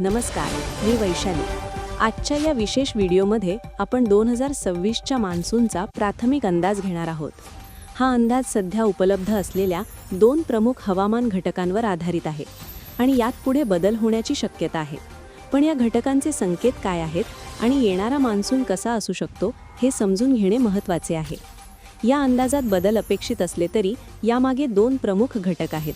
नमस्कार मी वैशाली. आजच्या या विशेष व्हिडिओमध्ये आपण दोन हजार सव्वीसच्या मान्सूनचा प्राथमिक अंदाज घेणार आहोत. हा अंदाज सध्या उपलब्ध असलेल्या दोन प्रमुख हवामान घटकांवर आधारित आहे आणि यात पुढे बदल होण्याची शक्यता आहे. पण या घटकांचे संकेत काय आहेत आणि येणारा मान्सून कसा असू शकतो हे समजून घेणे महत्त्वाचे आहे. या अंदाजात बदल अपेक्षित असले तरी यामागे दोन प्रमुख घटक आहेत.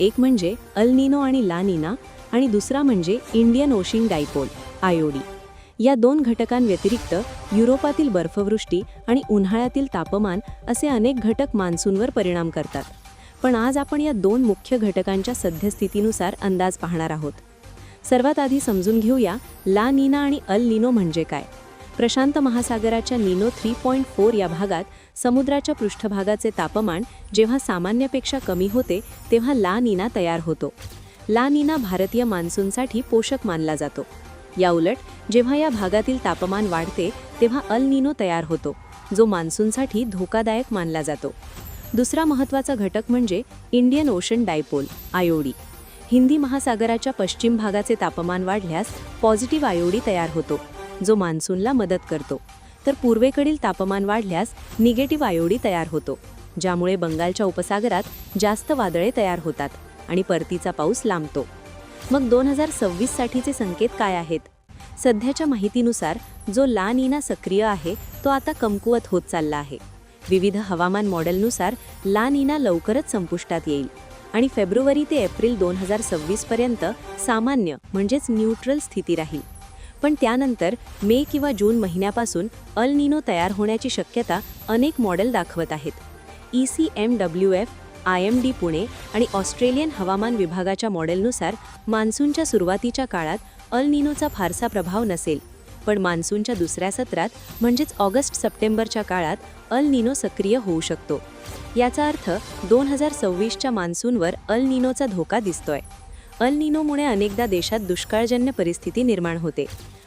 एक म्हणजे अल निनो आणि ला निना आणि दुसरा म्हणजे इंडियन ओशिन डायपोल आयोडी या दोन घटकांव्यतिरिक्त युरोपातील बर्फवृष्टी आणि उन्हाळ्यातील तापमान असे अनेक घटक मान्सूनवर परिणाम करतात. पण आज आपण या दोन मुख्य घटकांच्या सद्यस्थितीनुसार अंदाज पाहणार आहोत. सर्वात आधी समजून घेऊया ला नीना आणि अल निनो म्हणजे काय. प्रशांत महासागराच्या निनो थ्री पॉईंट फोर या भागात समुद्राच्या पृष्ठभागाचे तापमान जेव्हा सामान्यपेक्षा कमी होते तेव्हा ला निना तयार होतो. ला निना भारतीय मान्सूनसाठी पोषक मानला जातो. याउलट जेव्हा या भागातील तापमान वाढते तेव्हा अल निनो तयार होतो जो मान्सूनसाठी धोकादायक मानला जातो. दुसरा महत्त्वाचा घटक म्हणजे इंडियन ओशन डायपोल आयोडी हिंदी महासागराच्या पश्चिम भागाचे तापमान वाढल्यास पॉझिटिव्ह आयोडी तयार होतो जो मान्सूनला मदत करतो. तर पूर्वेकडील तापमान वाढल्यास निगेटिव्ह आयोडी तयार होतो ज्यामुळे बंगालच्या उपसागरात जास्त वादळे तयार होतात. आणि परतीचा पाऊस लांबतो. मग दोन हजार सव्वीससाठीचे संकेत काय आहेत? सध्याच्या माहितीनुसार जो ला नीना सक्रिय आहे तो आता कमकुवत होत चालला आहे. विविध हवामान मॉडेलनुसार ला नीना लवकरच संपुष्टात येईल आणि फेब्रुवारी ते एप्रिल दोन हजार सव्वीसपर्यंत सामान्य म्हणजेच न्यूट्रल स्थिती राहील. पण त्यानंतर मे किंवा जून महिन्यापासून अल निनो तयार होण्याची शक्यता अनेक मॉडेल दाखवत आहेत. E C M W F I M D Pune आणि ऑस्ट्रेलियन हवामान विभागाच्या मॉडेलनुसार मान्सूनच्या सुरुवातीच्या काळात अल निनोचा फारसा प्रभाव नसेल. पण मान्सूनच्या दुसऱ्या सत्रात म्हणजेच ऑगस्ट सप्टेंबरच्या काळात अल निनो सक्रिय होऊ शकतो. याचा अर्थ दोन हजार सव्वीसच्या मान्सूनवर अल निनोचा धोका दिसतोय. अल निनोमुळे अनेकदा देशात दुष्काळजन्य परिस्थिती निर्माण होते.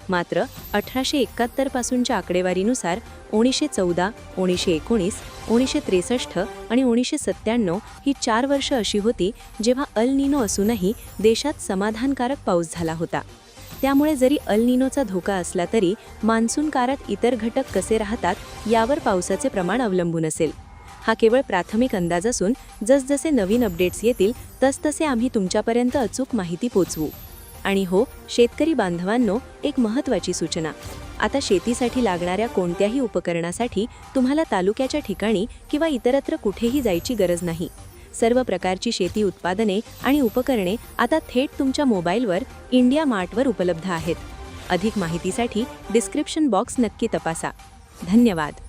मात्र अठराशे एकाहत्तर पासूनच्या आकडेवारीनुसार ओणीसशे चौदा ओणीसशे एकोणीस एकोणीसशे त्रेसष्ट आणि एकोणीसशे सत्त्याण्णव ही चार वर्ष अशी होती जेव्हा अल निनो असूनही देशात समाधानकारक पाऊस झाला होता. त्यामुळे जरी अल निनोचा धोका असला तरी मान्सून काळात इतर घटक कसे राहतात यावर पावसाचे प्रमाण अवलंबून असेल. हा केवळ प्राथमिक अंदाज असून जसजसे नवीन अपडेट्स येतील तसतसे आम्ही तुमच्यापर्यंत अचूक माहिती पोचवू. आणि हो शेतकरी बांधवांनो एक महत्त्वाची सूचना. आता शेतीसाठी लागणाऱ्या कोणत्याही उपकरणासाठी तुम्हाला तालुक्याच्या ठिकाणी किंवा इतरत्र कुठेही जायची गरज नाही. सर्व प्रकारची शेती उत्पादने आणि उपकरणे आता थेट तुमच्या मोबाईलवर इंडिया मार्टवर उपलब्ध आहेत. अधिक माहितीसाठी डिस्क्रिप्शन बॉक्स नक्की तपासा. धन्यवाद.